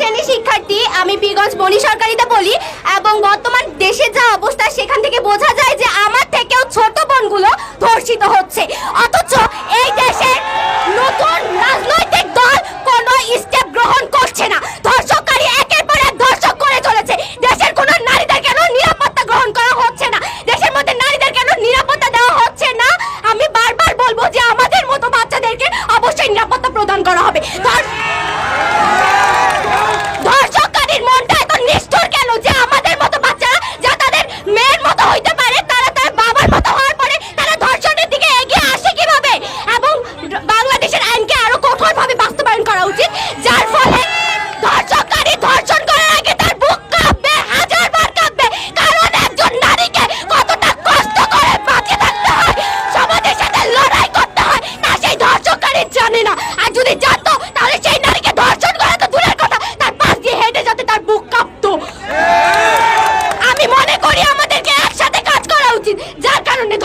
শ্রেণির শিক্ষার্থী, আমি বীরগঞ্জ বনি সরকারিতে বলি এবং বর্তমান দেশে যা অবস্থা, সেখান থেকে বোঝা যায় যে আমার থেকেও ছোট বোনগুলো ধর্ষিত হচ্ছে। অথচ এই দেশে নতুন রাজনৈতিক দল কোনো স্টেপ গ্রহণ করছে না। ধর্ষককারী একের পর এক ধর্ষক করে চলেছে। দেশের কোনো নারীদের কেন নিরাপত্তা গ্রহণ করা হচ্ছে না? দেশের মধ্যে নারীদের কেন নিরাপত্তা দেওয়া হচ্ছে না? আমি বারবার বলব যে আমাদের মতো বাচ্চাদেরকে অবশ্যই নিরাপত্তা প্রদান করা হবে। ধর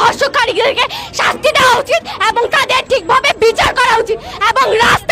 ধর্ষককারীদেরকে শাস্তি দেওয়া উচিত এবং তাদের ঠিকভাবে বিচার করা উচিত এবং রাস্তা